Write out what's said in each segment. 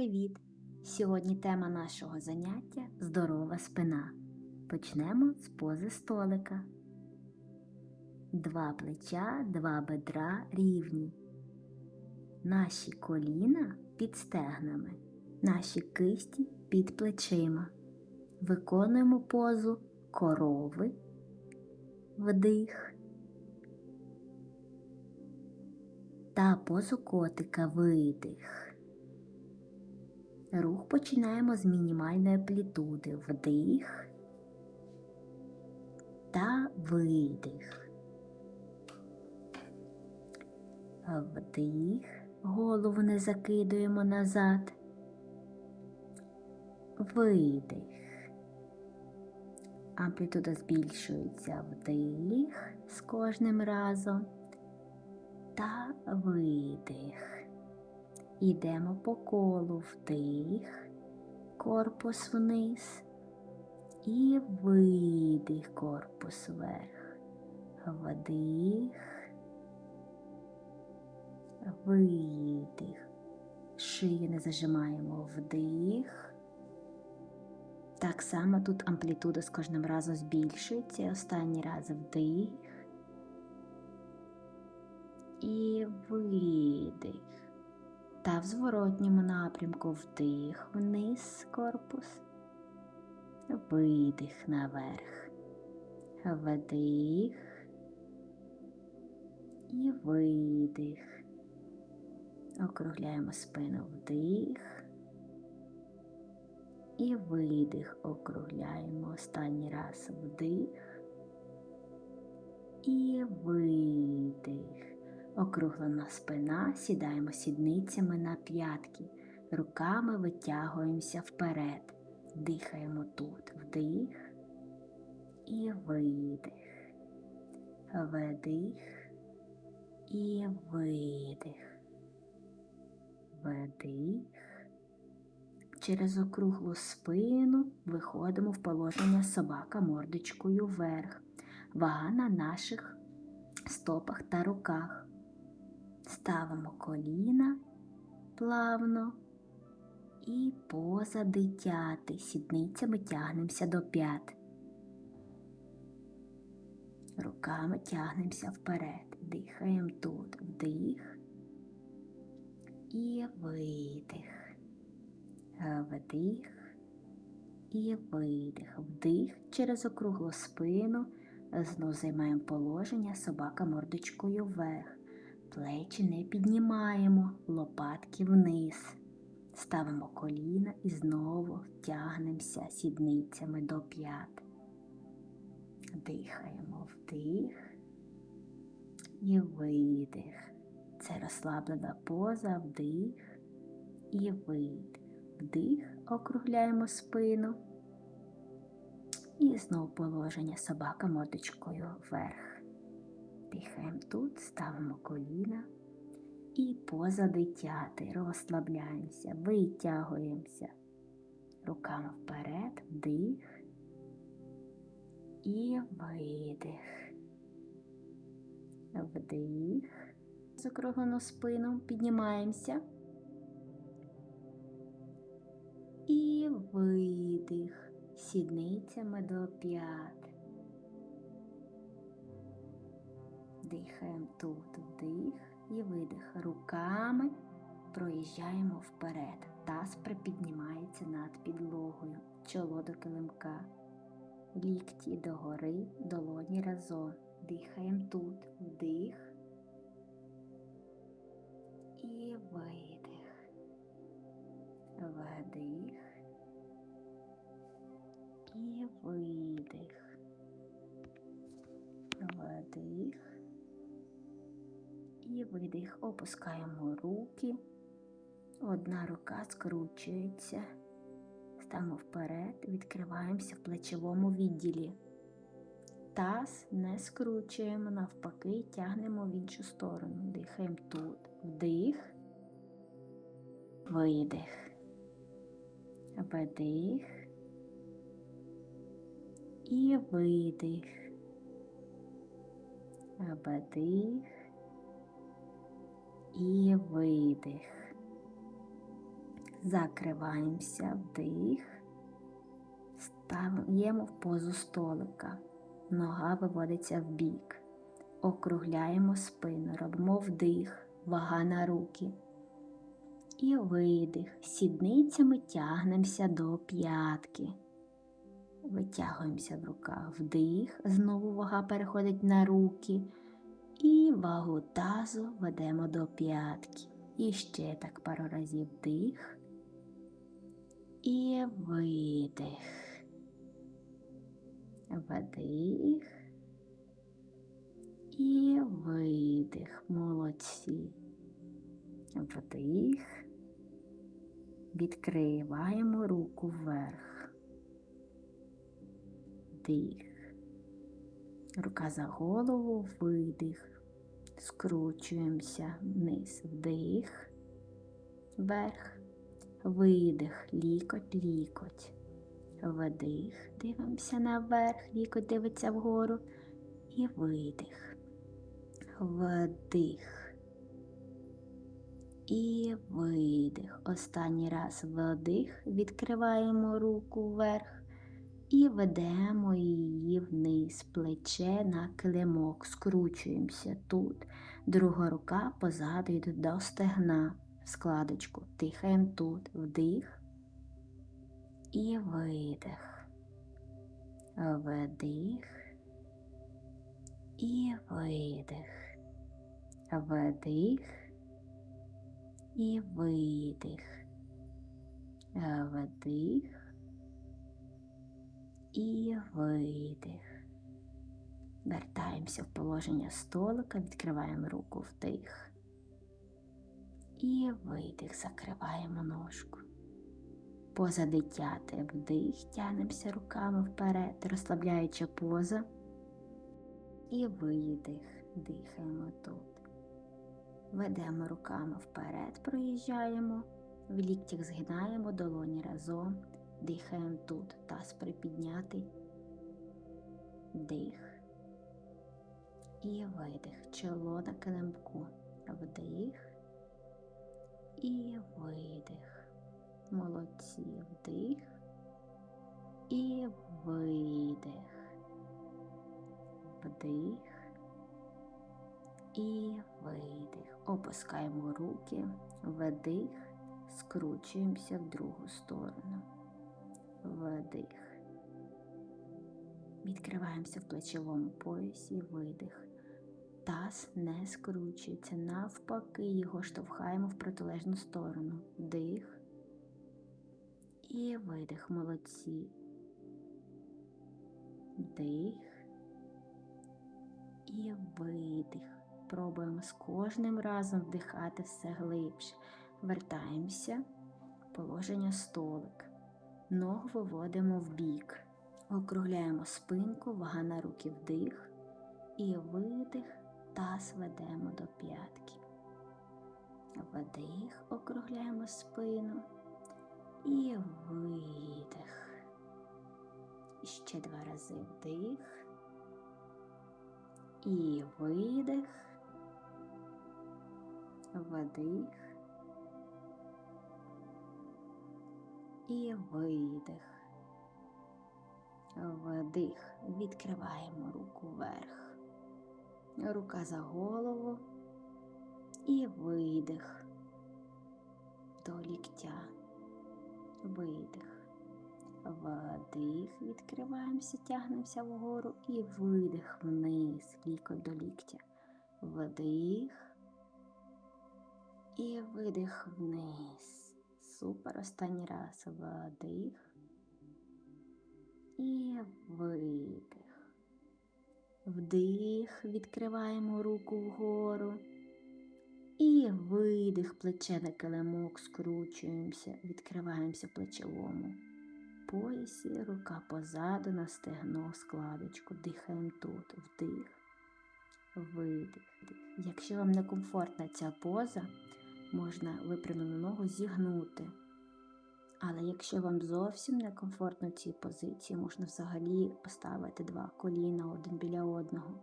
привіт! Сьогодні тема нашого заняття здорова спина. Почнемо з пози столика. Два плеча, два бедра рівні. Наші коліна під стегнами, наші кисті під плечима. Виконуємо позу корови, вдих. Та позу котика видих. Рух починаємо з мінімальної амплітуди. Вдих та видих. Вдих, голову не закидуємо назад. Видих. Амплітуда збільшується вдих з кожним разом та видих. Ідемо по колу вдих, корпус вниз і видих корпус вверх. Вдих, видих. Шию не зажимаємо вдих. Так само тут амплітуда з кожним разом збільшується. Останній раз вдих і видих. Та в зворотньому напрямку вдих вниз корпус, видих наверх, вдих. І видих. Округляємо спину. Вдих. І видих. Округляємо. Останній раз. Вдих. І видих. Округлена спина, сідаємо сідницями на п'ятки, руками витягуємося вперед, дихаємо тут. Вдих і видих, вдих і видих, вдих. Через округлу спину виходимо в положення собака мордочкою вверх, вага на наших стопах та руках. Ставимо коліна плавно і поза дитяти. Сідницями тягнемося до п'ят. Руками тягнемося вперед. Дихаємо тут. Вдих і видих. Вдих і видих. Вдих через округлу спину. Знову займаємо положення собака мордочкою вверх. Плечі не піднімаємо, лопатки вниз. Ставимо коліна і знову тягнемося сідницями до п'ят. Дихаємо вдих і видих. Це розслаблена поза, вдих і видих. Вдих, округляємо спину. І знову положення собака мордочкою вверх. Дихаємо тут, ставимо коліна і поза дитяти розслабляємося, витягуємося руками вперед, вдих і видих. Вдих, закруглену спину, піднімаємося. І видих сідницями до п'ят. Дихаємо тут вдих і видих. Руками проїжджаємо вперед. Таз припіднімається над підлогою, чоло до килимка, лікті догори, долоні разом. Дихаємо тут вдих і видих. Вдих і видих. Вдих і видих. Опускаємо руки. Одна рука скручується. Ставимо вперед, відкриваємося в плечовому відділі. Таз не скручуємо, навпаки, тягнемо в іншу сторону. Дихаємо тут. Вдих, видих, вдих і видих. Вдих і видих. закриваємося, вдих, стаємо в позу столика. Нога виводиться в бік. Округляємо спину, робимо вдих, вага на руки. І видих. Сідницями тягнемося до п'ятки. Витягуємося в руках вдих, знову вага переходить на руки. І вагу тазу ведемо до п'ятки. І ще так пару разів вдих. І видих. Вдих. І видих. Молодці. Вдих. Відкриваємо руку вверх. Вдих. Рука за голову, видих. Скручуємося вниз, вдих, вверх, видих, лікоть, лікоть. Вдих, дивимося наверх, лікоть дивиться вгору. І видих. Вдих. І видих. Останній раз вдих. Відкриваємо руку вверх і ведемо її вниз, плече на килимок. Скручуємося тут. Друга рука позаду йде до стегна. В складочку. Дихаємо тут. Вдих. І видих. Вдих. І видих. Вдих. І видих. Вдих. І видих. Вертаємося в положення столика, відкриваємо руку вдих. І видих, закриваємо ножку. Поза дитяти вдих, тянемося руками вперед, розслабляюча поза. І видих, дихаємо тут. Ведемо руками вперед, проїжджаємо, в ліктях згинаємо долоні разом, дихаємо тут, таз припіднятий, вдих і видих, чоло на килимку, вдих. І видих. Молодці, вдих. І видих, вдих. І видих. Опускаємо руки, вдих, скручуємося в другу сторону. Вдих. Відкриваємося в плечовому поясі, видих. Таз не скручується, навпаки, його штовхаємо в протилежну сторону. Вдих і видих. Молодці. Вдих і видих. Пробуємо з кожним разом вдихати все глибше. Вертаємося, положення столик. Ногу виводимо в бік. Округляємо спинку, вага на руки вдих. І видих, таз ведемо до п'ятки. Вдих, округляємо спину. І видих. Ще два рази вдих. І видих вдих і видих. Вдих. Відкриваємо руку вверх. Рука за голову і видих до ліктя. Видих. Вдих, відкриваємося, тягнемося вгору і видих вниз, лікоть до ліктя. Вдих. І видих вниз. Супер. Останній раз вдих. І видих. Вдих, відкриваємо руку вгору. І видих, плече на килимок, скручуємося, відкриваємося плечовому. Поясі, рука позаду на стегно, складочку. Дихаємо тут. Вдих, видих. Якщо вам не комфортна ця поза, можна випрямлену ногу зігнути. Але якщо вам зовсім некомфортно в цій позиції, можна взагалі поставити два коліна один біля одного.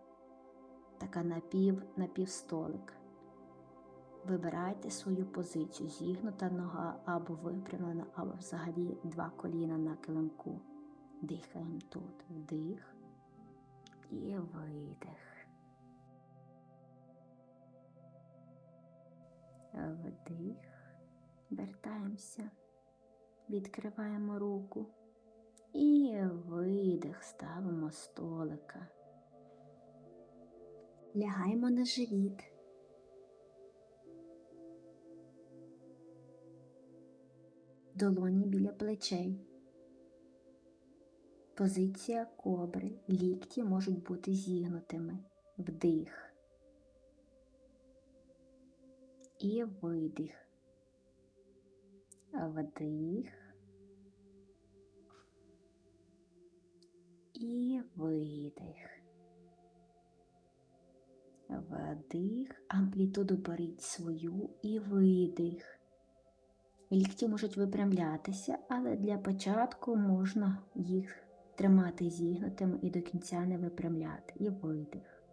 Така напів, напівстолик. Вибирайте свою позицію, зігнута нога або випрямлена, або взагалі два коліна на килимку. Дихаємо тут. Вдих і видих. Вдих. Вертаємося. Відкриваємо руку. І видих, ставимо столика. Лягаємо на живіт. Долоні біля плечей. Позиція кобри. Лікті можуть бути зігнутими. Вдих. І видих. Вдих. І видих. Вдих. Амплітуду беріть свою і видих. Лікті можуть випрямлятися, але для початку можна їх тримати зігнутими і до кінця не випрямляти. І видих.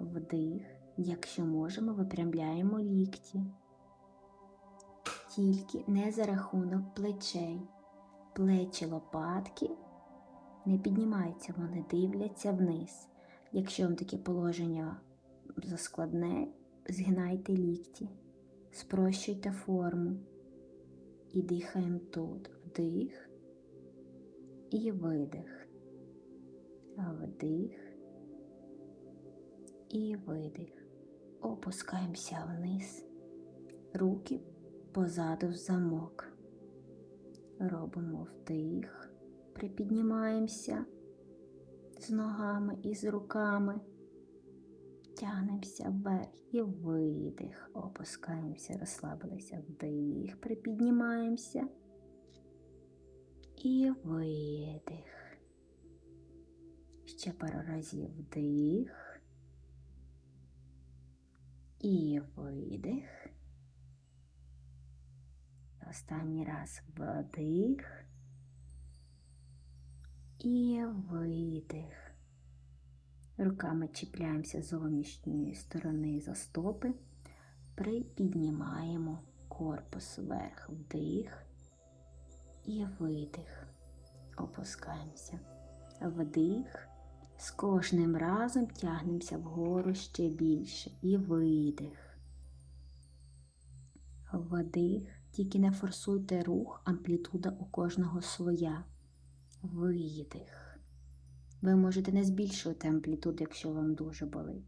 Вдих. Якщо можемо, випрямляємо лікті. Тільки не за рахунок плечей. Плечі лопатки не піднімаються, вони дивляться вниз. Якщо вам таке положення заскладне, згинайте лікті, спрощуйте форму і дихаємо тут. Вдих і видих. Вдих і видих. Опускаємося вниз. Руки позаду в замок. Робимо вдих, припіднімаємося з ногами і з руками. Тягнемося вверх і видих. Опускаємося, розслабилися вдих, припіднімаємося і видих. Ще пару разів вдих і видих. Останній раз вдих і видих. Руками чіпляємося з зовнішньої сторони за стопи, припіднімаємо корпус вверх, вдих і видих. Опускаємося. Вдих. З кожним разом тягнемося вгору ще більше і видих. Вдих. Тільки не форсуйте рух, амплітуда у кожного своя. Видих. Ви можете не збільшувати амплітуду, якщо вам дуже болить.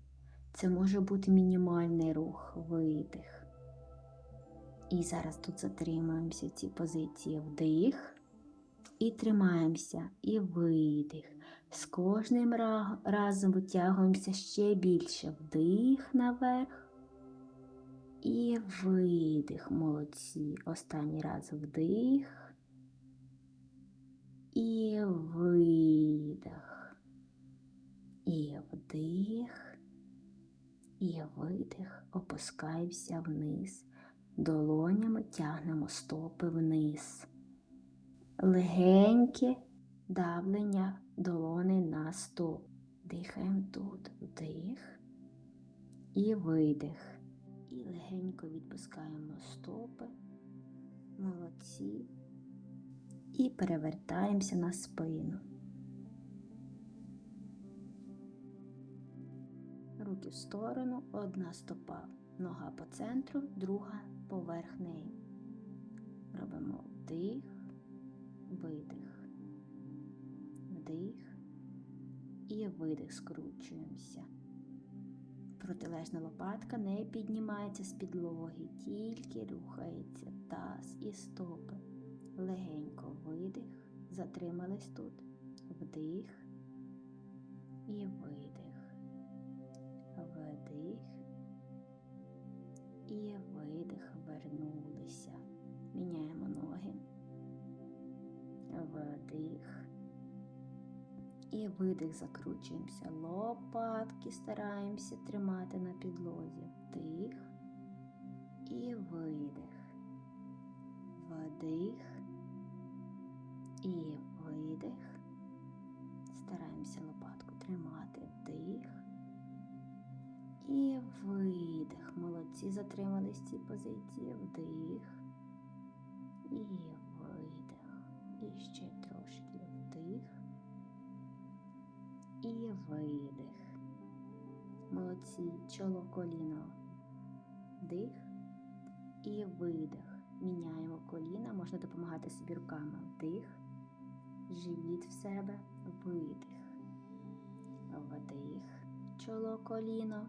Це може бути мінімальний рух, видих. І зараз тут затримуємося в цій позиції вдих. І тримаємося, і видих. З кожним разом витягуємося ще більше. Вдих наверх. І видих, молодці. Останній раз вдих. І видих. І вдих. І видих. Опускаємося вниз. Долонями тягнемо стопи вниз. Легеньке давлення долони на стоп. Дихаємо тут. Вдих і видих. І легенько відпускаємо стопи, молодці. І перевертаємося на спину. Руки в сторону, одна стопа, нога по центру, друга поверх неї. Робимо вдих, видих, вдих і видих, скручуємося. Протилежна лопатка не піднімається з підлоги, тільки рухається таз і стопи. Легенько видих, затримались тут, вдих і видих, вдих і видих, вернулися. Міняємо ноги, вдих. І видих закручуємося. Лопатки стараємося тримати на підлозі. Вдих і видих. Вдих і видих. Стараємося лопатку тримати. Вдих І видих. Молодці, затримались в цій позиції. Вдих. І видих. І ще І видих. Молодці. Чоло коліно. Вдих. І видих. Міняємо коліна. Можна допомагати собі руками. Вдих. Живіт в себе. Видих. Вдих. Чоло коліно.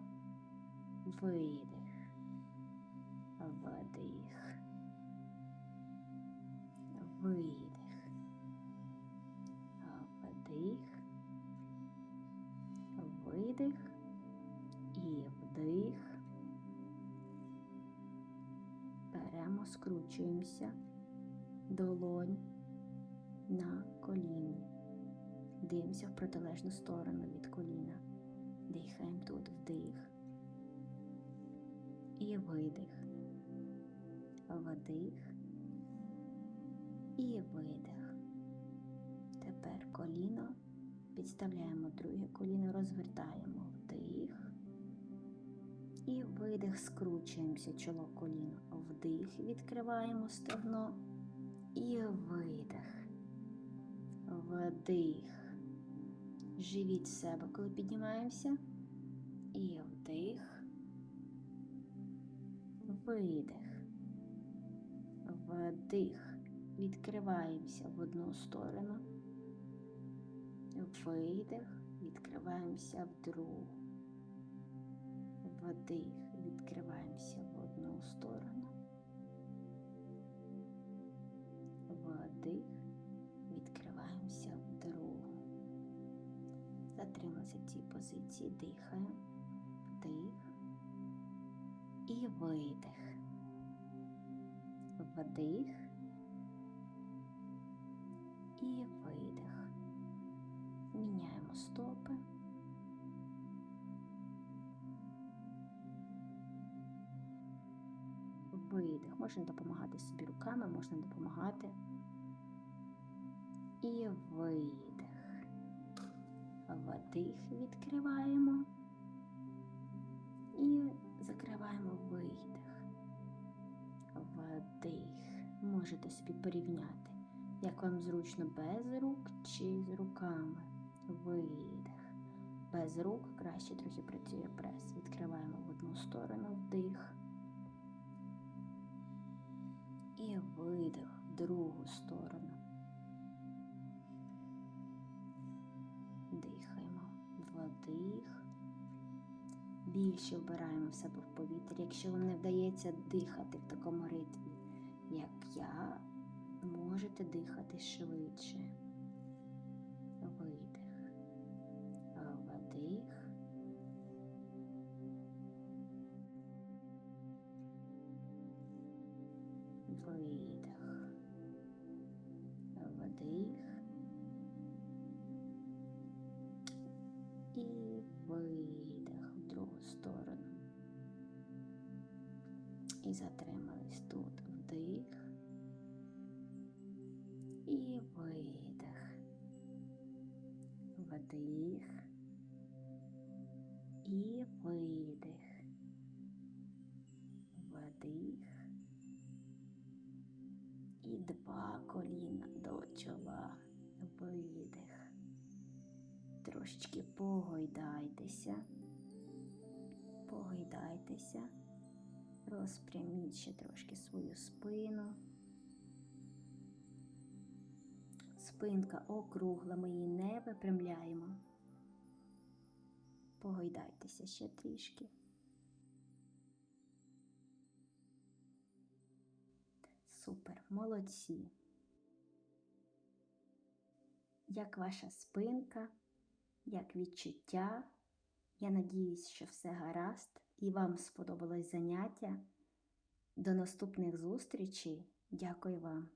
Видих. Вдих. Видих. Вдих. Видих. І вдих. Беремо, скручуємося. Долонь на коліні. Дивимося в протилежну сторону від коліна. Дихаємо тут вдих. І видих. Вдих. І видих. Тепер коліно. Підставляємо друге коліно, розвертаємо вдих. І видих, скручуємося чоло коліно. Вдих, відкриваємо стегно. І видих. Вдих. Живіть себе, коли піднімаємося. І вдих. Видих. Вдих. Відкриваємося в одну сторону. Видих. Відкриваємося в другу. Вдих. Відкриваємося в одну сторону. Вдих. Відкриваємося в другу. Затрималися в цій позиції. Дихаємо. Вдих. І видих. Вдих. І видих. Міняємо стопи. Видих. Можна допомагати собі руками, можна допомагати. І видих. Вдих відкриваємо. І закриваємо видих. Вдих. Можете собі порівняти, як вам зручно без рук чи з руками. Видих. Без рук краще трохи працює прес. Відкриваємо в одну сторону вдих. І видих в другу сторону. Дихаємо. Вдих. Більше вбираємо в себе в повітря. Якщо вам не вдається дихати в такому ритмі, як я, можете дихати швидше. Видих. Вдих. І видих в другу сторону. І затримались тут вдих. І видих. Вдих. І видих. Коліна до чола. Видих. Трошечки погойдайтеся. Погойдайтеся. Розпряміть ще трошки свою спину. Спинка округла, ми її не випрямляємо. Погойдайтеся ще трішки. Супер, молодці. Як ваша спинка, як відчуття? Я надіюсь, що все гаразд і вам сподобалось заняття. До наступних зустрічей. Дякую вам.